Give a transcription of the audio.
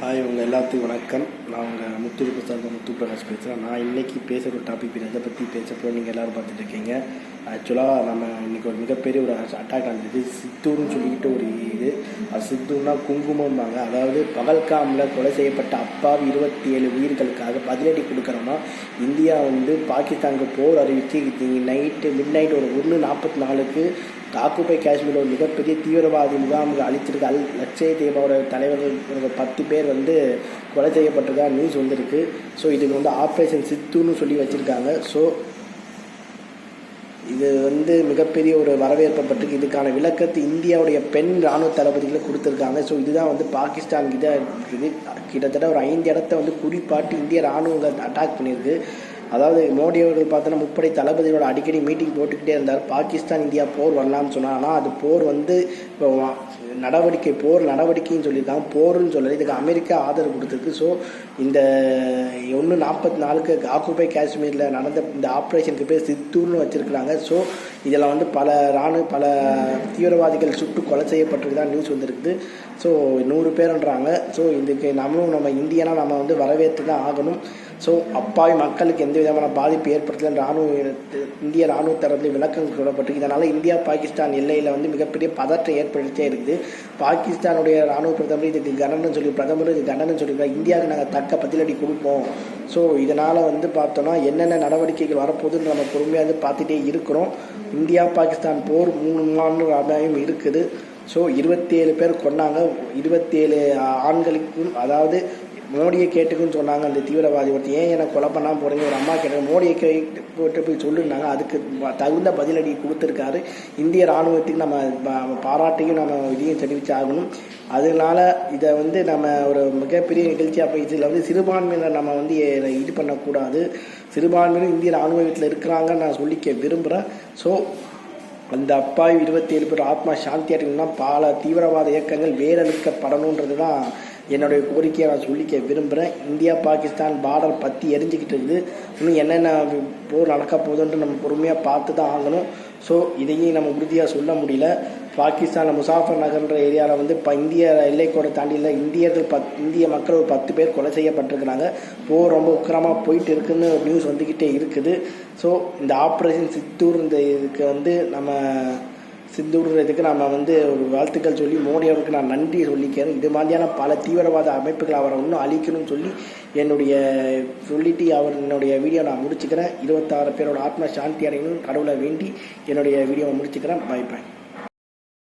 Hi உங்கள் எல்லாத்துக்கும் வணக்கம். நான் உங்கள் முத்து சார்ந்த முத்து பிரகாஷ் பேசுகிறேன் நான் இன்றைக்கி பேசுகிற டாபிக் எதை பற்றி பேசப்போ நீங்கள் எல்லோரும் பார்த்துட்டு இருக்கீங்க. ஆக்சுவலாக நம்ம இன்றைக்கி ஒரு மிகப்பெரிய ஒரு அட்டாக் ஆனது சித்தூர்னு சொல்லிக்கிட்டு ஒரு இது. அது சித்தூர்னா குங்குமம்பாங்க. அதாவது பகல்காமில் கொலை செய்யப்பட்ட அப்பாவி இருபத்தி ஏழு உயிர்களுக்காக பதிலடி கொடுக்குறோமா? இந்தியா வந்து பாகிஸ்தானுக்கு போர் அறிவித்து நைட்டு மிட் நைட் ஒரு ஒன்று நாற்பத்தி நாலுக்கு ஆக்குப்பை காஷ்மீரில் ஒரு மிகப்பெரிய தீவிரவாதி முகாம்கள் அழிச்சிருக்க அல் லட்சய தீபாவோட தலைவர்கள் பத்து பேர் வந்து கொலை செய்யப்பட்டிருக்கு. நியூஸ் வந்திருக்கு. ஸோ இதுக்கு வந்து ஆப்ரேஷன் சித்துன்னு சொல்லி வச்சுருக்காங்க. ஸோ இது வந்து மிகப்பெரிய ஒரு வரவேற்பப்பட்டிருக்கு இதுக்கான விளக்கத்தை இந்தியாவுடைய பெண் இராணுவ தளபதிகளை கொடுத்துருக்காங்க. ஸோ இதுதான் வந்து பாகிஸ்தான் கிட்ட இருக்குது. கிட்டத்தட்ட ஒரு ஐந்து இடத்த வந்து குறிப்பாட்டு இந்திய இராணுவங்கள் அட்டாக் பண்ணியிருக்கு. அதாவது மோடி அவர்கள் பார்த்தோன்னா முப்படை தளபதியோட அடிக்கடி மீட்டிங் போட்டுக்கிட்டே இருந்தார். பாகிஸ்தான் இந்தியா போர் வரலாம்னு சொன்னார். ஆனால் அது போர் வந்து இப்போ நடவடிக்கை போர் நடவடிக்கைன்னு சொல்லியிருக்காங்க. போர்னு சொல்லலை. இதுக்கு அமெரிக்கா ஆதரவு கொடுத்துருக்கு. ஸோ இந்த ஒன்று நாற்பத்தி நாலுக்கு ஆக்குபை காஷ்மீரில் நடந்த இந்த ஆப்ரேஷனுக்கு பேர் சித்தூர்னு வச்சுருக்குறாங்க. ஸோ இதில் வந்து பல இராணுவ பல தீவிரவாதிகள் சுட்டு கொலை செய்யப்பட்டிருக்குதான் நியூஸ் வந்திருக்குது. ஸோ நூறு பேருன்றாங்க. ஸோ இதுக்கு நம்மளும் நம்ம இந்தியனாக நம்ம வந்து வரவேற்று தான் ஆகணும். ஸோ அப்பாவி மக்களுக்கு எந்த விதமான பாதிப்பு ஏற்படுத்தல. ராணுவ இந்திய ராணுவ தரப்பில் விளக்கம் சொல்லப்பட்டு இதனால் இந்தியா பாகிஸ்தான் எல்லையில் வந்து மிகப்பெரிய பதற்றம் ஏற்படுத்தே இருக்குது. பாகிஸ்தானுடைய ராணுவ பிரதமர் இதுக்கு கண்டனம் சொல்லி பிரதமர் இது கண்டனம் சொல்லியிருக்காரு. இந்தியாவுக்கு நாங்கள் தக்க பதிலடி கொடுப்போம். ஸோ இதனால் வந்து பார்த்தோன்னா என்னென்ன நடவடிக்கைகள் வரப்போகுதுன்னு நம்ம பொறுமையாக வந்து பார்த்துட்டே இருக்கிறோம். இந்தியா பாகிஸ்தான் போர் மூணு மாநில அபாயம் இருக்குது. ஸோ இருபத்தி ஏழு பேர் கொண்டாங்க இருபத்தேழு ஆண்களுக்கும் அதாவது மோடியை கேட்டுக்குன்னு சொன்னாங்க அந்த தீவிரவாதி ஒருத்தர் ஏன் என்னை கொலை பண்ணாமல் போகிறீங்க ஒரு அம்மா கேட்டாங்க மோடியை கேட்டு போய் சொல்லுனாங்க அதுக்கு தகுந்த பதிலடி கொடுத்துருக்காரு. இந்திய இராணுவத்துக்கு நம்ம பாராட்டையும் நம்ம இதையும் தெரிவித்து ஆகணும் அதனால இதை வந்து நம்ம ஒரு மிகப்பெரிய நிகழ்ச்சியாக போய் இதில் வந்து சிறுபான்மையினர் நம்ம வந்து இது பண்ணக்கூடாது. சிறுபான்மையினர் இந்திய இராணுவத்தில் இருக்கிறாங்கன்னு நான் சொல்லிக்க விரும்புகிறேன் ஸோ அந்த அப்பாவி இருபத்தி ஏழு பேர் ஆத்மா சாந்தி அடையணும்னா பல தீவிரவாத இயக்கங்கள் வேரழுக்கப்படணுன்றது தான் என்னுடைய கோரிக்கையை நான் சொல்லிக்க விரும்புகிறேன் இந்தியா பாகிஸ்தான் பார்டர் பற்றி எரிஞ்சிக்கிட்டு இருக்குது. இன்னும் என்னென்ன போர் நடக்க போகுதுன்ட்டு நம்ம பொறுமையாக பார்த்து தான் ஆகணும். ஸோ இதையும் நம்ம உறுதியாக சொல்ல முடியல. பாகிஸ்தானில் முசாஃபர் நகர்ன்ற ஏரியாவில் வந்து இப்போ இந்திய எல்லைக்கோடை தாண்டியில் இந்தியர்கள் பத் இந்திய மக்கள் ஒரு பத்து பேர் கொலை செய்யப்பட்டிருக்கிறாங்க. போர் ரொம்ப உக்கிரமாக போயிட்டு இருக்குன்னு நியூஸ் வந்துக்கிட்டே இருக்குது. ஸோ இந்த ஆப்ரேஷன் சித்தூர் இந்த இதுக்கு வந்து நம்ம சிந்துடுறதுக்கு நாம் வந்து ஒரு வாழ்த்துக்கள் சொல்லி மோடி அவருக்கு நான் நன்றி சொல்லிக்கிறேன். இது மாதிரியான பல தீவிரவாத அமைப்புகள் அவரை இன்னும் அழிக்கணும்னு சொல்லி என்னுடைய சொல்லிட்டு அவர் என்னுடைய வீடியோ நான் முடிச்சுக்கிறேன். இருபத்தாறு பேரோட ஆத்ம சாந்தி அடையணும் கடவுளை வேண்டி என்னுடைய வீடியோவை முடிச்சுக்கிறேன். பாய் பாய்